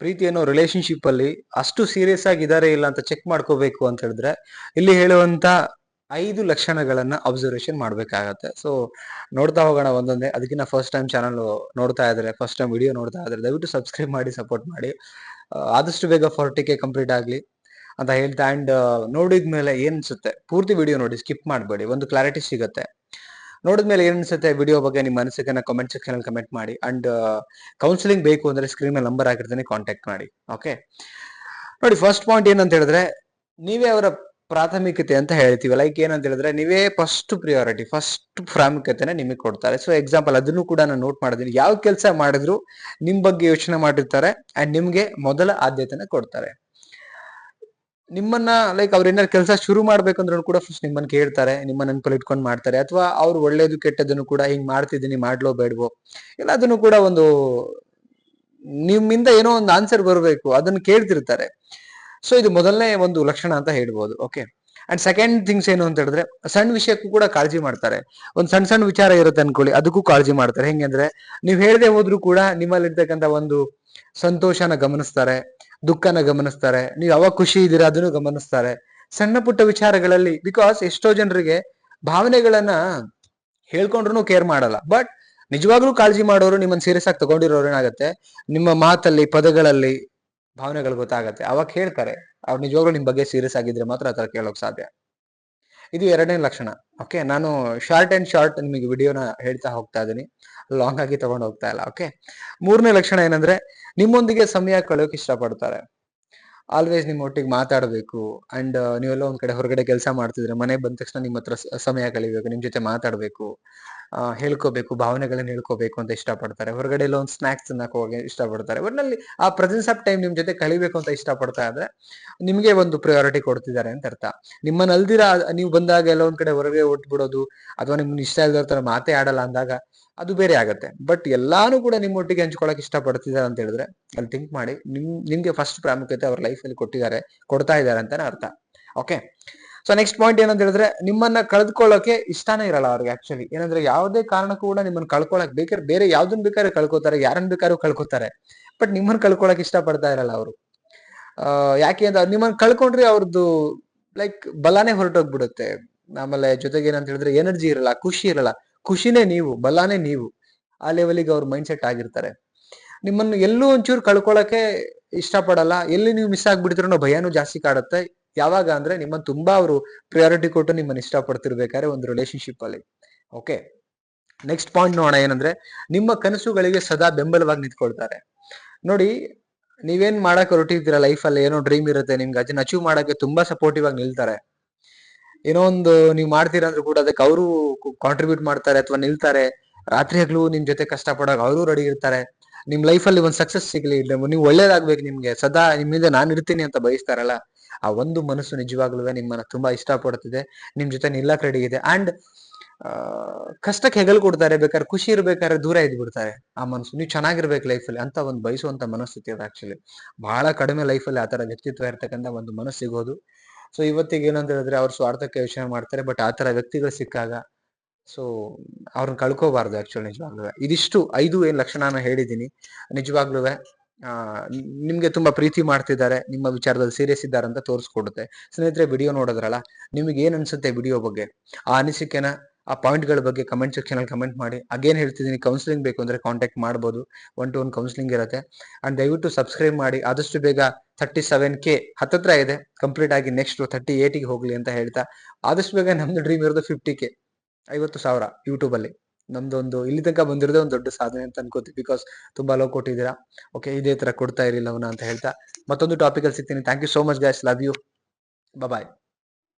ಪ್ರೀತಿ ಅನ್ನೋ ರಿಲೇಶನ್ಶಿಪ್ ಅಲ್ಲಿ ಅಷ್ಟು ಸೀರಿಯಸ್ ಆಗಿ ಇದಾರೆ ಇಲ್ಲ ಅಂತ ಚೆಕ್ ಮಾಡ್ಕೋಬೇಕು ಅಂತ ಹೇಳಿದ್ರೆ ಇಲ್ಲಿ ಹೇಳುವಂತ ಐದು ಲಕ್ಷಣಗಳನ್ನ ಅಬ್ಸರ್ವೇಷನ್ ಮಾಡ್ಬೇಕಾಗತ್ತೆ. ಸೊ ನೋಡ್ತಾ ಹೋಗೋಣ ಒಂದೊಂದೇ. ಅದಕ್ಕಿಂತ ಫಸ್ಟ್ ಟೈಮ್ ಚಾನಲ್ ನೋಡ್ತಾ ಇದ್ರೆ ಫಸ್ಟ್ ಟೈಮ್ ವಿಡಿಯೋ ನೋಡ್ತಾ ಇದ್ರೆ ದಯವಿಟ್ಟು ಸಬ್ಸ್ಕ್ರೈಬ್ ಮಾಡಿ ಸಪೋರ್ಟ್ ಮಾಡಿ. ಆದಷ್ಟು ಬೇಗ ಫಾರ್ಟಿ ಕೆ ಕಂಪ್ಲೀಟ್ ಆಗ್ಲಿ ಅಂತ ಹೇಳ್ತಾ. ಅಂಡ್ ನೋಡಿದ್ಮೇಲೆ ಏನ್ ಅನ್ಸುತ್ತೆ? ಪೂರ್ತಿ ವಿಡಿಯೋ ನೋಡಿ ಸ್ಕಿಪ್ ಮಾಡಬೇಡಿ. ಒಂದು ಕ್ಲಾರಿಟಿ ಸಿಗುತ್ತೆ. ನೋಡಿದ್ಮೇಲೆ ಏನ್ ಅನ್ಸುತ್ತೆ ವಿಡಿಯೋ ಬಗ್ಗೆ ನಿಮ್ಮ ಅನಿಸಿಕೆನ ಕಮೆಂಟ್ ಸೆಕ್ಷನ್ ಅಲ್ಲಿ ಕಮೆಂಟ್ ಮಾಡಿ ಅಂಡ್ ಕೌನ್ಸಿಲಿಂಗ್ ಬೇಕು ಅಂದ್ರೆ ಸ್ಕ್ರೀನ್ ಮೇಲೆ ನಂಬರ್ ಆಗಿರ್ತಾನೆ ಕಾಂಟ್ಯಾಕ್ಟ್ ಮಾಡಿ ಓಕೆ ನೋಡಿ ಫಸ್ಟ್ ಪಾಯಿಂಟ್ ಏನಂತ ಹೇಳಿದ್ರೆ, ನೀವೇ ಅವರ ಪ್ರಾಥಮಿಕತೆ ಅಂತ ಹೇಳ್ತೀವಿ. ಲೈಕ್ ಏನಂತ ಹೇಳಿದ್ರೆ, ನೀವೇ ಫಸ್ಟ್ ಪ್ರಿಯಾರಿಟಿ ಫಸ್ಟ್ ಪ್ರಾಮುಖ್ಯತೆನ ನಿಮಗೆ ಕೊಡ್ತಾರೆ. ಸೊ ಎಕ್ಸಾಂಪಲ್ ಅದನ್ನು ಕೂಡ ನಾನು ನೋಟ್ ಮಾಡಿದ್ದೀನಿ. ಯಾವ ಕೆಲಸ ಮಾಡಿದ್ರು, ನಿಮ್ ಬಗ್ಗೆ ಯೋಚನೆ ಮಾಡಿರ್ತಾರೆ ಅಂಡ್ ನಿಮ್ಗೆ ಮೊದಲ ಆದ್ಯತೆನ ಕೊಡ್ತಾರೆ. ನಿಮ್ಮನ್ನ ಲೈಕ್ ಅವ್ರ ಏನಾದ್ರು ಕೆಲಸ ಶುರು ಮಾಡ್ಬೇಕಂದ್ರೂ ಕೂಡ ಫಸ್ಟ್ ನಿಮ್ಮನ್ನ ಕೇಳ್ತಾರೆ ನಿಮ್ಮ ನೆನಪಲ್ಲಿ ಇಟ್ಕೊಂಡು ಮಾಡ್ತಾರೆ. ಅಥವಾ ಅವ್ರು ಒಳ್ಳೇದು ಕೆಟ್ಟದನ್ನು ಕೂಡ ಹಿಂಗ್ ಮಾಡ್ತಿದ್ದೀನಿ, ಮಾಡ್ಲೋ ಬೇಡವೋ. ಎಲ್ಲದನ್ನು ಕೂಡ ಒಂದು ನಿಮ್ಮಿಂದ ಏನೋ ಒಂದು ಆನ್ಸರ್ ಬರಬೇಕು, ಅದನ್ನ ಕೇಳ್ತಿರ್ತಾರೆ. ಸೊ ಇದು ಮೊದಲನೇ ಒಂದು ಲಕ್ಷಣ ಅಂತ ಹೇಳ್ಬೋದು ಓಕೆ ಅಂಡ್ ಸೆಕೆಂಡ್ ಥಿಂಗ್ಸ್ ಏನು ಅಂತ ಹೇಳಿದ್ರೆ ಸಣ್ಣ ವಿಷಯಕ್ಕೂ ಕೂಡ ಕಾಳಜಿ ಮಾಡ್ತಾರೆ. ಒಂದ್ ಸಣ್ಣ ಸಣ್ಣ ವಿಚಾರ ಇರುತ್ತೆ ಅನ್ಕೊಳ್ಳಿ, ಅದಕ್ಕೂ ಕಾಳಜಿ ಮಾಡ್ತಾರೆ. ಹೆಂಗಂದ್ರೆ ನೀವ್ ಹೇಳದೆ ಹೋದ್ರು ಕೂಡ ನಿಮ್ಮಲ್ಲಿರ್ತಕ್ಕಂಥ ಒಂದು ಸಂತೋಷನ ಗಮನಿಸ್ತಾರೆ. ದುಃಖನ ಗಮನಿಸ್ತಾರೆ. ನೀವು ಯಾವಾಗ ಖುಷಿ ಇದ್ದೀರಾ ಅದನ್ನು ಗಮನಿಸ್ತಾರೆ. ಸಣ್ಣ ಪುಟ್ಟ ವಿಚಾರಗಳಲ್ಲಿ ಬಿಕಾಸ್ ಎಷ್ಟೋ ಜನರಿಗೆ ಭಾವನೆಗಳನ್ನ ಹೇಳ್ಕೊಂಡ್ರು ಕೇರ್ ಮಾಡಲ್ಲ. ಬಟ್ ನಿಜವಾಗ್ಲೂ ಕಾಳಜಿ ಮಾಡೋರು ನಿಮ್ಮನ್ನ ಸೀರಿಯಸ್ ಆಗಿ ತಗೊಂಡಿರೋರು ಏನಾಗುತ್ತೆ? ನಿಮ್ಮ ಮಾತಲ್ಲಿ, ಪದಗಳಲ್ಲಿ ಭಾವನೆಗಳು ಗೊತ್ತಾಗತ್ತೆ. ಅವಾಗ ಹೇಳ್ತಾರೆ. ಅವ್ರು ನಿಜವಾಗ್ಲೂ ನಿಮ್ ಬಗ್ಗೆ ಸೀರಿಯಸ್ ಆಗಿದ್ರೆ ಮಾತ್ರ ಆತರ ಕೇಳೋಕ್ ಸಾಧ್ಯ. ಇದು ಎರಡನೇ ಲಕ್ಷಣ. ಓಕೆ ನಾನು ಶಾರ್ಟ್ ಅಂಡ್ ಶಾರ್ಟ್ ನಿಮಗೆ ವಿಡಿಯೋನ ಹೇಳ್ತಾ ಹೋಗ್ತಾ ಇದ್ದೀನಿ ಲಾಂಗ್ ಆಗಿ ತಗೊಂಡು ಹೋಗ್ತಾ ಇಲ್ಲ ಓಕೆ ಮೂರನೇ ಲಕ್ಷಣ ಏನಂದ್ರೆ, ನಿಮ್ಮೊಂದಿಗೆ ಸಮಯ ಕಳೆಯೋಕೆ ಇಷ್ಟಪಡ್ತಾರೆ. ಆಲ್ವೇಸ್ ನಿಮ್ಮ ಒಟ್ಟಿಗೆ ಮಾತಾಡಬೇಕು ಅಂಡ್ ನೀವೆಲ್ಲ ಒಂದ್ ಕಡೆ ಹೊರಗಡೆ ಕೆಲಸ ಮಾಡ್ತಿದ್ರೆ ಮನೆಗೆ ಬಂದ ತಕ್ಷಣ ನಿಮ್ಮ ಹತ್ರ ಸಮಯ ಕಳಿಬೇಕು, ನಿಮ್ ಜೊತೆ ಮಾತಾಡ್ಬೇಕು. ಹೇಳ್ಕೋಬೇಕು, ಭಾವನೆಗಳನ್ನ ಹೇಳ್ಕೋಬೇಕು ಅಂತ ಇಷ್ಟಪಡ್ತಾರೆ. ಹೊರಗಡೆ ಎಲ್ಲ ಒಂದು ಸ್ನಾಕ್ಸ್ ತಿನ್ನಕ್ ಹೋಗಿ ಇಷ್ಟಪಡ್ತಾರೆ. ಒಟ್ನಲ್ಲಿ ಆ ಪ್ರೆಸೆನ್ಸ್ ಆಫ್ ಟೈಮ್ ನಿಮ್ ಜೊತೆ ಕಳಿಬೇಕು ಅಂತ ಇಷ್ಟಪಡ್ತಾ ಇದ್ರೆ ನಿಮ್ಗೆ ಒಂದು ಪ್ರಯಾರಿಟಿ ಕೊಡ್ತಿದ್ದಾರೆ ಅಂತ ಅರ್ಥ. ನಿಮ್ಮನ್ನ ಅಲ್ದಿರ ನೀವು ಬಂದಾಗ ಎಲ್ಲ ಒಂದ್ ಕಡೆ ಹೊರಗೆ ಬಿಡೋದು ಅಥವಾ ನಿಮ್ಗೆ ಇಷ್ಟ ಇಲ್ದವ್ರ ತರ ಮಾತೇ ಆಡಲ್ಲ ಅಂದಾಗ ಅದು ಬೇರೆ ಆಗತ್ತೆ. ಬಟ್ ಎಲ್ಲಾನು ಕೂಡ ನಿಮ್ಮೊಟ್ಟಿಗೆ ಹಂಚ್ಕೊಳಕ್ ಇಷ್ಟಪಡ್ತಿದ್ದಾರೆ ಅಂತ ಹೇಳಿದ್ರೆ ಅಲ್ಲಿ ಥಿಂಕ್ ಮಾಡಿ, ನಿಮ್, ನಿಮ್ಗೆ ಫಸ್ಟ್ ಪ್ರಾಮುಖ್ಯತೆ ಅವ್ರ ಲೈಫ್ ಅಲ್ಲಿ ಕೊಟ್ಟಿದ್ದಾರೆ, ಕೊಡ್ತಾ ಇದ್ದಾರೆ ಅಂತಾನೆ ಅರ್ಥ. ಓಕೆ ಸೊ ನೆಕ್ಸ್ಟ್ ಪಾಯಿಂಟ್ ಏನಂತ ಹೇಳಿದ್ರೆ, ನಿಮ್ಮನ್ನ ಕಳೆದುಕೊಳ್ಳೋಕೆ ಇಷ್ಟಾನೇ ಇರಲ್ಲ ಅವ್ರಿಗೆ ಆಕ್ಚುಲಿ ಏನಂದ್ರೆ ಯಾವುದೇ ಕಾರಣಕ್ಕೂ ಕೂಡ ನಿಮ್ಮನ್ನ ಕಳ್ಕೊಳಕ್ ಬೇಕಾದ್ರೆ ಬೇರೆ ಯಾವ್ದನ್ ಬೇಕಾದ್ರೆ ಕಳ್ಕೊತಾರೆ ಯಾರನ್ನ ಬೇಕಾದ್ರೂ ಕಳ್ಕೊತಾರೆ. ಬಟ್ ನಿಮ್ಮನ್ನ ಕಳ್ಕೊಳಕ್ ಇಷ್ಟ ಪಡ್ತಾ ಇರಲ್ಲ ಅವರು. ಯಾಕೆ ಅಂತ ನಿಮ್ಮನ್ನ ಕಳ್ಕೊಂಡ್ರೆ ಅವ್ರದ್ದು ಲೈಕ್ ಬಲಾನೇ ಹೊರಟೋಗ್ಬಿಡುತ್ತೆ. ಆಮೇಲೆ ಜೊತೆಗೆ ಏನಂತ ಹೇಳಿದ್ರೆ ಎನರ್ಜಿ ಇರಲ್ಲ, ಖುಷಿ ಇರಲ್ಲ. ಖುಷಿನೇ ನೀವು, ಬಲಾನೇ ನೀವು. ಆ ಲೆವೆಲಿಗೆ ಅವ್ರ ಮೈಂಡ್ ಸೆಟ್ ಆಗಿರ್ತಾರೆ. ನಿಮ್ಮನ್ನು ಎಲ್ಲೂ ಒಂಚೂರು ಕಳ್ಕೊಳಕ್ಕೆ ಇಷ್ಟಪಡಲ್ಲ. ಎಲ್ಲಿ ನೀವು ಮಿಸ್ ಆಗ್ಬಿಡ್ತಿರೋ ಭಯನೂ ಜಾಸ್ತಿ ಕಾಡುತ್ತೆ. ಯಾವಾಗ ಅಂದ್ರೆ ನಿಮ್ಮನ್ನ ತುಂಬಾ ಅವರು ಪ್ರಿಯಾರಿಟಿ ಕೊಟ್ಟು ನಿಮ್ಮನ್ನ ಇಷ್ಟಪಡ್ತಿರ್ಬೇಕಾದ್ರೆ ಒಂದು ರಿಲೇಶನ್ಶಿಪ್ ಅಲ್ಲಿ. ಓಕೆ ನೆಕ್ಸ್ಟ್ ಪಾಯಿಂಟ್ ನೋಡೋಣ ಏನಂದ್ರೆ, ನಿಮ್ಮ ಕನಸುಗಳಿಗೆ ಸದಾ ಬೆಂಬಲವಾಗಿ ನಿಂತ್ಕೊಳ್ತಾರೆ. ನೋಡಿ, ನೀವೇನ್ ಮಾಡಕ್ ಹೊರಟಿದ್ದೀರಾ ಲೈಫ್ ಅಲ್ಲಿ? ಏನೋ ಡ್ರೀಮ್ ಇರುತ್ತೆ, ನಿಮ್ಗೆ ಅದನ್ನ ಅಚೀವ್ ಮಾಡಕ್ಕೆ ತುಂಬಾ ಸಪೋರ್ಟಿವ್ ಆಗಿ ನಿಲ್ತಾರೆ. ಏನೋ ಒಂದು ನೀವು ಮಾಡ್ತೀರಾ ಅಂದ್ರೂ ಕೂಡ ಅದಕ್ಕೆ ಅವರು ಕಾಂಟ್ರಿಬ್ಯೂಟ್ ಮಾಡ್ತಾರೆ ಅಥವಾ ನಿಲ್ತಾರೆ. ರಾತ್ರಿ ಹಗಲು ನಿಮ್ ಜೊತೆ ಕಷ್ಟ ಪಡೋಕೆ ಅವರು ರೆಡಿ ಇರ್ತಾರೆ. ನಿಮ್ ಲೈಫ್ ಅಲ್ಲಿ ಒಂದ್ ಸಕ್ಸಸ್ ಸಿಗ್ಲಿ ನೀವು ಒಳ್ಳೇದಾಗ್ಬೇಕು ನಿಮ್ಗೆ. ಸದಾ ನಿಮ್ಮಿಂದ ನಾನು ಇರ್ತೀನಿ ಅಂತ ಬಯಸ್ತಾರಲ್ಲ, ಆ ಒಂದು ಮನಸ್ಸು ನಿಜವಾಗ್ಲೂ ನಿಮ್ಮನ್ನ ತುಂಬಾ ಇಷ್ಟಪಡ್ತಿದೆ ನಿಮ್ ಜೊತೆ ನಿಲ್ಲಕ್ ರೆಡಿ ಇದೆ ಅಂಡ್ ಕಷ್ಟಕ್ಕೆ ಹೆಗಲ್ ಕೊಡ್ತಾರೆ, ಬೇಕಾದ್ರೆ ಖುಷಿ ಇರ್ಬೇಕಾದ್ರೆ ದೂರ ಇದ್ ಬಿಡ್ತಾರೆ ಆ ಮನಸ್ಸು. ನೀವು ಚೆನ್ನಾಗಿರ್ಬೇಕು ಲೈಫಲ್ಲಿ ಅಂತ ಒಂದು ಬಯಸುವಂತ ಮನಸ್ಥಿತಿ ಅದು ಆಕ್ಚುಲಿ ಬಹಳ ಕಡಿಮೆ ಲೈಫಲ್ಲಿ ಆತರ ವ್ಯಕ್ತಿತ್ವ ಇರ್ತಕ್ಕಂಥ ಒಂದು ಮನಸ್ಸು ಸಿಗೋದು. ಸೊ ಇವತ್ತಿಗೆ ಏನಂತ ಹೇಳಿದ್ರೆ, ಅವ್ರು ಸ್ವಾರ್ಥಕ್ಕೆ ಯೋಚನೆ ಮಾಡ್ತಾರೆ ಬಟ್ ಆತರ ವ್ಯಕ್ತಿಗಳು ಸಿಕ್ಕಾಗ ಸೊ ಅವ್ರನ್ನ ಕಳ್ಕೋಬಾರ್ದು ಆಕ್ಚುಲಿ ನಿಜವಾಗ್ಲೂ ಇದಿಷ್ಟು, ಐದು ಏನ್ ಲಕ್ಷಣ ನಾನು ಹೇಳಿದೀನಿ ನಿಜವಾಗ್ಲೂ ನಿಮ್ಗೆ ತುಂಬಾ ಪ್ರೀತಿ ಮಾಡ್ತಿದ್ದಾರೆ, ನಿಮ್ಮ ವಿಚಾರದಲ್ಲಿ ಸೀರಿಯಸ್ ಇದ್ದಾರೆ ಅಂತ ತೋರಿಸ್ಕೊಡುತ್ತೆ. ಸ್ನೇಹಿತರೆ ವಿಡಿಯೋ ನೋಡಿದ್ರಲ್ಲ, ನಿಮಗೆ ಏನ್ ಅನ್ಸುತ್ತೆ ವಿಡಿಯೋ ಬಗ್ಗೆ? ಆ ಅನಿಸಿಕೆನ, ಆ ಪಾಯಿಂಟ್ಗಳ ಬಗ್ಗೆ ಕಮೆಂಟ್ ಸೆಕ್ಷನ್ ಅಲ್ಲಿ ಕಮೆಂಟ್ ಮಾಡಿ. ಅಗೇನ್ ಹೇಳ್ತಿದ್ದೀನಿ ಕೌನ್ಸಿಲಿಂಗ್ ಬೇಕು ಅಂದ್ರೆ ಕಾಂಟ್ಯಾಕ್ಟ್ ಮಾಡ್ಬೋದು. ಒನ್ ಟು ಒನ್ ಕೌನ್ಸಿಲಿಂಗ್ ಇರುತ್ತೆ. ಅಂಡ್ ದಯವಿಟ್ಟು ಸಬ್ಸ್ಕ್ರೈಬ್ ಮಾಡಿ. ಆದಷ್ಟು ಬೇಗ ಥರ್ಟಿ ಸೆವೆನ್ ಕೆ ಹತ್ತತ್ರ ಇದೆ. ಕಂಪ್ಲೀಟ್ ಆಗಿ ನೆಕ್ಸ್ಟ್ ಥರ್ಟಿ ಏಟಿಗೆ ಹೋಗ್ಲಿ ಅಂತ ಹೇಳ್ತಾ. ಆದಷ್ಟು ಬೇಗ ನಮ್ದು ಡ್ರೀಮ್ ಇರೋದು ಫಿಫ್ಟಿ ಕೆ ಐವತ್ತು ಸಾವಿರ ಯೂಟ್ಯೂಬಲ್ಲಿ ನಮ್ದು ಒಂದು ಇಲ್ಲಿ ತನಕ ಬಂದಿರೋದೇ ಒಂದು ದೊಡ್ಡ ಸಾಧನೆ ಅಂತ ಅನ್ಕೋತೀವಿ ಬಿಕಾಸ್ ತುಂಬಾ ಲೋ ಕೊಟ್ಟಿದ್ದೀರಾ. ಓಕೆ ಇದೇ ತರ ಕೊಡ್ತಾ ಇರಲಿಲ್ಲ ಅಂತ ಹೇಳ್ತಾ ಮತ್ತೊಂದು ಟಾಪಿಕಲ್ಲಿ ಸಿಗ್ತೀನಿ. Thank you so much guys love you bye